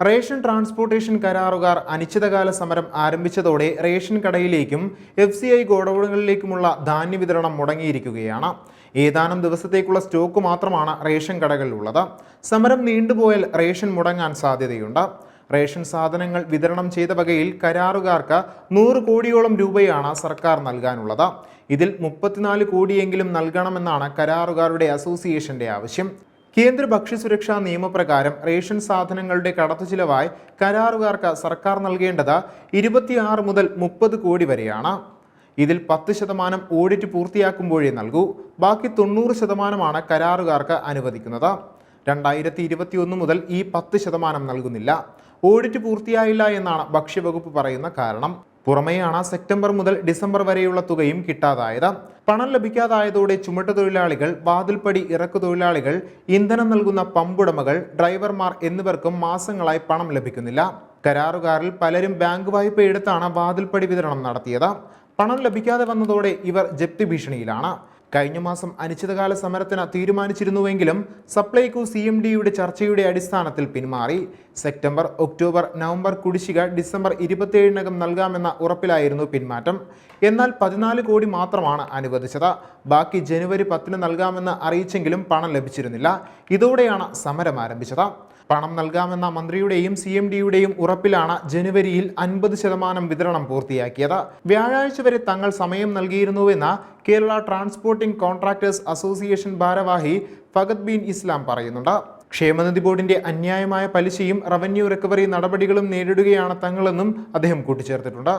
Ration transportation കരാറുകാർ അനിശ്ചിതകാല സമരം ആരംഭിച്ചതോടെ റേഷൻ കടയിലേക്കും എഫ് സി ഐ ഗോഡൌണുകളിലേക്കുമുള്ള ധാന്യ വിതരണം മുടങ്ങിയിരിക്കുകയാണ്. ഏതാനും ദിവസത്തേക്കുള്ള സ്റ്റോക്ക് മാത്രമാണ് റേഷൻ കടകളിലുള്ളത്. സമരം നീണ്ടുപോയാൽ റേഷൻ മുടങ്ങാൻ സാധ്യതയുണ്ട്. റേഷൻ സാധനങ്ങൾ വിതരണം ചെയ്ത വകയിൽ കരാറുകാർക്ക് നൂറ് കോടിയോളം രൂപയാണ് സർക്കാർ നൽകാനുള്ളത്. ഇതിൽ മുപ്പത്തിനാല് കോടിയെങ്കിലും നൽകണമെന്നാണ് കരാറുകാരുടെ അസോസിയേഷന്റെ ആവശ്യം. കേന്ദ്ര ഭക്ഷ്യസുരക്ഷാ നിയമപ്രകാരം റേഷൻ സാധനങ്ങളുടെ കടത്തു ചിലവായി കരാറുകാർക്ക് സർക്കാർ നൽകേണ്ടത് ഇരുപത്തിയാറ് മുതൽ മുപ്പത് കോടി വരെയാണ്. ഇതിൽ പത്ത് ശതമാനം ഓഡിറ്റ് പൂർത്തിയാക്കുമ്പോഴേ നൽകൂ. ബാക്കി തൊണ്ണൂറ് ശതമാനമാണ് കരാറുകാർക്ക് അനുവദിക്കുന്നത്. രണ്ടായിരത്തി ഇരുപത്തിയൊന്ന് മുതൽ ഈ പത്ത് ശതമാനം നൽകുന്നില്ല. ഓഡിറ്റ് പൂർത്തിയായില്ല എന്നാണ് ഭക്ഷ്യവകുപ്പ് പറയുന്ന കാരണം. പുറമെയാണ് സെപ്റ്റംബർ മുതൽ ഡിസംബർ വരെയുള്ള തുകയും കിട്ടാതായത്. പണം ലഭിക്കാതായതോടെ ചുമട്ടുതൊഴിലാളികൾ വാതിൽപ്പടി ഇറക്കു തൊഴിലാളികൾ ഇന്ധനം നൽകുന്ന പമ്പുടമകൾ ഡ്രൈവർമാർ എന്നിവർക്കും മാസങ്ങളായി പണം ലഭിക്കുന്നില്ല. കരാറുകാരിൽ പലരും ബാങ്ക് വായ്പ എടുത്താണ് വാതിൽപ്പടി വിതരണം നടത്തിയത്. പണം ലഭിക്കാതെ വന്നതോടെ ഇവർ ജപ്തി ഭീഷണിയിലാണ്. കഴിഞ്ഞ മാസം അനിശ്ചിതകാല സമരത്തിന് തീരുമാനിച്ചിരുന്നുവെങ്കിലും സപ്ലൈകോ സി എം ഡിയുടെ ചർച്ചയുടെ അടിസ്ഥാനത്തിൽ പിന്മാറി. സെപ്റ്റംബർ ഒക്ടോബർ നവംബർ കുടിശ്ശിക ഡിസംബർ ഇരുപത്തിയേഴിനകം നൽകാമെന്ന ഉറപ്പിലായിരുന്നു പിന്മാറ്റം. എന്നാൽ പതിനാല് കോടി മാത്രമാണ് അനുവദിച്ചത്. ബാക്കി ജനുവരി പത്തിന് നൽകാമെന്ന് അറിയിച്ചെങ്കിലും പണം ലഭിച്ചിരുന്നില്ല. ഇതോടെയാണ് സമരം ആരംഭിച്ചത്. പണം നൽകാമെന്ന മന്ത്രിയുടെയും സി എം ഡിയുടെയും ഉറപ്പിലാണ് ജനുവരിയിൽ അൻപത് ശതമാനം വിതരണം പൂർത്തിയാക്കിയത്. വ്യാഴാഴ്ച വരെ തങ്ങൾ സമയം നൽകിയിരുന്നുവെന്ന് കേരള ട്രാൻസ്പോർട്ടിംഗ് കോൺട്രാക്ടേഴ്സ് അസോസിയേഷൻ ഭാരവാഹി ഫഗത് ബീൻ ഇസ്ലാം പറയുന്നുണ്ട്. ക്ഷേമനിധി ബോർഡിന്റെ അന്യായമായ പലിശയും റവന്യൂ റിക്കവറി നടപടികളും നേരിടുകയാണ് തങ്ങളെന്നും അദ്ദേഹം കൂട്ടിച്ചേർത്തിട്ടുണ്ട്.